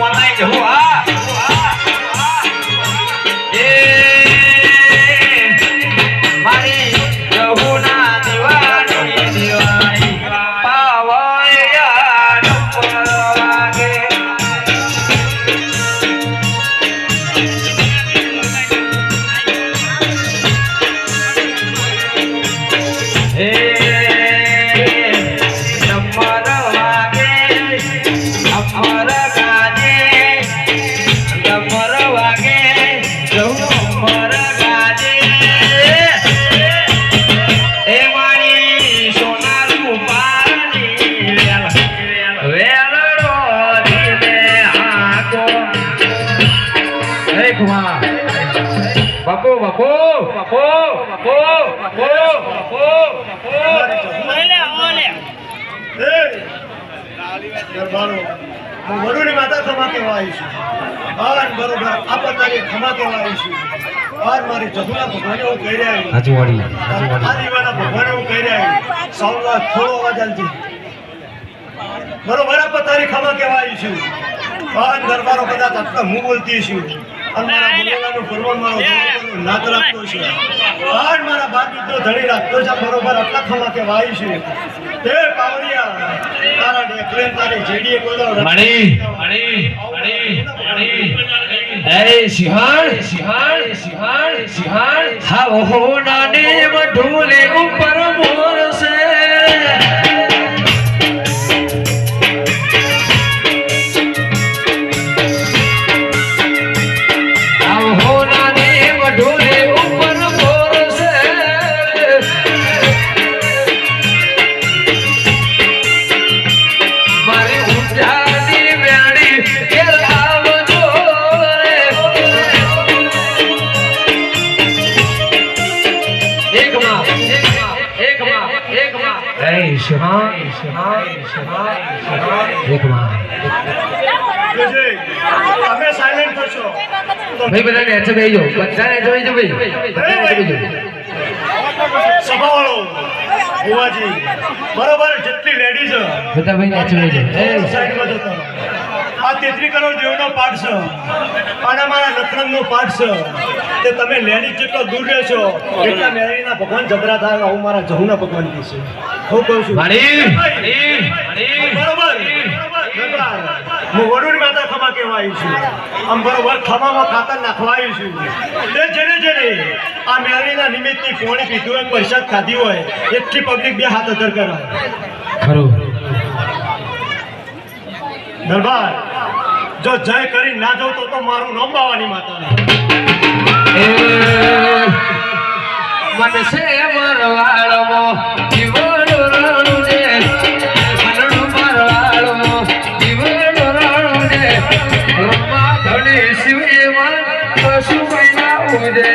Online જવું હા. બાપો બાપો બાપો બાપો બાપો એ, દરબારો, હું વરુની માતા ખમા કહેવા આવી છું બરોબર આ પતાની ખમા કહેવા આવી છું મારી જગુના ભગવાને હું કહી રહ્યા છું. રાજુવાડી દીવાના ભગવાને હું કહી રહ્યા છું. સૌલા થોડો અવાજ આલજે. બરોબર આ પતાની ખમા કેવા આવી છું દરબારો કદાચ આટલા હું બોલતી છું અને મારા બોલેલાનું ફરમાન મારો નાદ રાખતો છે. આન મારા બાપ મિત્રો ધણી રાખતો છે બરોબર આટલા ખમા કહેવા આવી છું. હે પાવડિયા તારા ડેકલે તારી જેડીએ કોઈ મણી મણી મણી મણી. એ સિંહાણ સિંહાણ સિંહાણ સિંહાણ. હા ઓહો નાને મઢુલે ઉપર મોર છે. એક માં, એક માં. એક. તમે સાયલેન્ટ થશો. ભાઈ બધાને નેચે બેહી જાઓ બધા નેચે બેહી જાઓ ભાઈ. બધા નેચે બેહી જાઓ સભાવાળો બુવાજી બરોબર જેટલી લેડીઝ બધા ભાઈ નેચે બેહી જાઓ સાઈડમાં જતો આ તેત્રી કરોડ દેવનો પાઠ છે. અને મારા નતરંગનો પાઠ છે. તે તમે લેડીઝ જેટલો દૂર રહેશો. એટલા મેળવીના ભગવાન જબરા થાય આવું મારા જહુના ભગવાન કહે છે. હું કહું છું. બરોબર? હું વરુણ માતા ખમા કહેવા આવી છું. આમ બરોબર ખમામાં ખાતર નાખવા આવી છું. તે જેને જેને આ મેળવીના નિમિત્તની પોણી પીધું હોય પ્રસાદ ખાધી હોય એટલી પબ્લિક બે હાથ અધર કરાય ખરું. દરબાર. જો જય કરી ના જાઉં તો તો મારું નામ બાવાની માતાને. છે મરવાળમો જીવન રણું ને મનનું મરવાળમો જીવન રણું ને રમવા ધણી શિવે મન પશુ મહિના ઉજે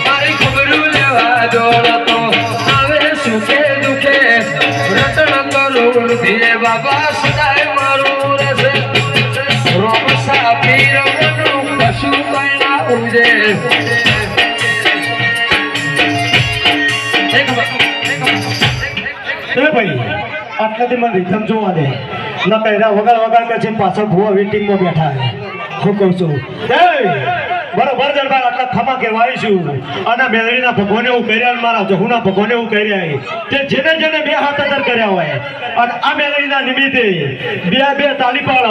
મારી ખબરું લેવા દોડતો કરું બાબા સદાય એ ભાઈ આટલાથી મને દે ન કહેરા વગાડ વગાડ કે છે પાછળ ભૂવા વેટિંગમાં બેઠા હું કહું છું, એ! બરોબર દરબાર આટલા ખમા કહેવાય અને મેળવીના ભગવાને એવું કર્યા મારા જહુના ભગવાને એવું કર્યા તે જેને જેને બે હાથ અંદર કર્યા હોય, અને આ મેળવીના નિમિત્તે બે બે તાલી પાડ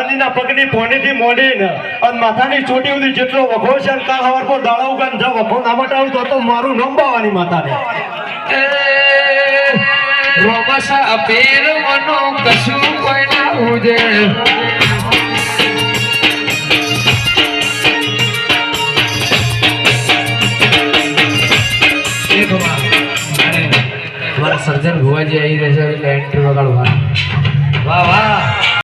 અને એના પગની પોણીથી મોડીને, અને માથાની ચોટી સુધી જેટલો વખો છે અને કાલ હવાર પર દાળા ઉગાન જો વખો ના મટાવું તો તો મારું નામ બાવાની માતાને. રોમ મનો કશું કોઈ ના ઉજે. હરજન ભુવાજી આવી રહ્યા છે એટલે એન્ટ્રી વગાડવા. વાહ વાહ.